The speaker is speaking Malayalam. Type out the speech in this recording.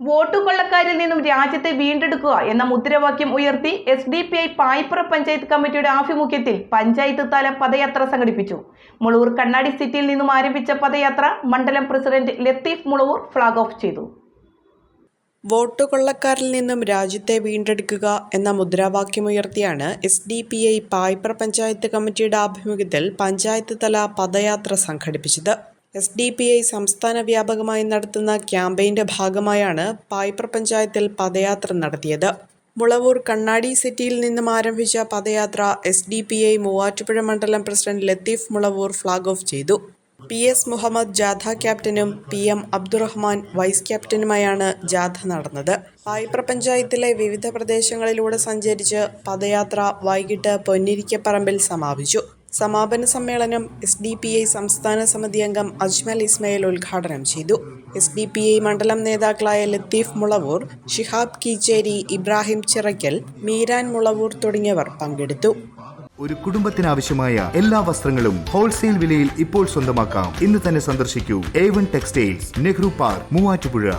വോട്ടു കൊള്ളക്കാരിൽ നിന്നും രാജ്യത്തെ വീണ്ടെടുക്കുക എന്ന മുദ്രാവാക്യം ഉയർത്തി S D P I Paipra panchayat കമ്മിറ്റിയുടെ ആഭിമുഖ്യത്തിൽ പഞ്ചായത്ത് തല പദയാത്ര സംഘടിപ്പിച്ചു. മുളവൂർ കണ്ണാടി സിറ്റിയിൽ നിന്നും ആരംഭിച്ച പദയാത്ര മണ്ഡലം president Latheef Mulavoor flag off ചെയ്തു. വോട്ട് കൊള്ളക്കാരിൽ നിന്നും രാജ്യത്തെ വീണ്ടെടുക്കുക എന്ന മുദ്രാവാക്യമുയർത്തിയാണ് S D P I Paipra panchayat കമ്മിറ്റിയുടെ ആഭിമുഖ്യത്തിൽ പഞ്ചായത്ത് തല പദയാത്ര സംഘടിപ്പിച്ചത്. എസ് ഡി പി ഐ സംസ്ഥാന വ്യാപകമായി നടത്തുന്ന ക്യാമ്പയിന്റെ ഭാഗമായാണ് പായ്പ്ര പഞ്ചായത്തിൽ പദയാത്ര നടത്തിയത്. മുളവൂർ കണ്ണാടി സിറ്റിയിൽ നിന്നും ആരംഭിച്ച പദയാത്ര S D P I Muvattupuzha മണ്ഡലം president Latheef Mulavoor flag off ചെയ്തു. പി എസ് മുഹമ്മദ് ജാഥ ക്യാപ്റ്റനും പി എം അബ്ദുറഹ്മാൻ വൈസ് ക്യാപ്റ്റനുമായാണ് ജാഥ നടന്നത്. പായ്പ്ര പഞ്ചായത്തിലെ വിവിധ പ്രദേശങ്ങളിലൂടെ സഞ്ചരിച്ച് പദയാത്ര വൈകിട്ട് പൊന്നിരിക്കപ്പറമ്പിൽ സമാപിച്ചു. സമാപന സമ്മേളനം എസ് ഡി പി ഐ സംസ്ഥാന സമിതി അംഗം അജ്മൽ ഇസ്മയിൽ ഉദ്ഘാടനം ചെയ്തു. എസ് ഡി പി ഐ മണ്ഡലം നേതാക്കളായ ലത്തീഫ് മുളവൂർ ഷിഹാബ് കീച്ചേരി ഇബ്രാഹിം ചിറയ്ക്കൽ മീരാൻ മുളവൂർ തുടങ്ങിയവർ പങ്കെടുത്തു. ഒരു കുടുംബത്തിനാവശ്യമായ എല്ലാ വസ്ത്രങ്ങളും ഹോൾസെയിൽ വിലയിൽ ഇപ്പോൾ സ്വന്തമാക്കാം. ഇന്ന് തന്നെ സന്ദർശിക്കൂ. A one textiles Nehru park Muvattupuzha.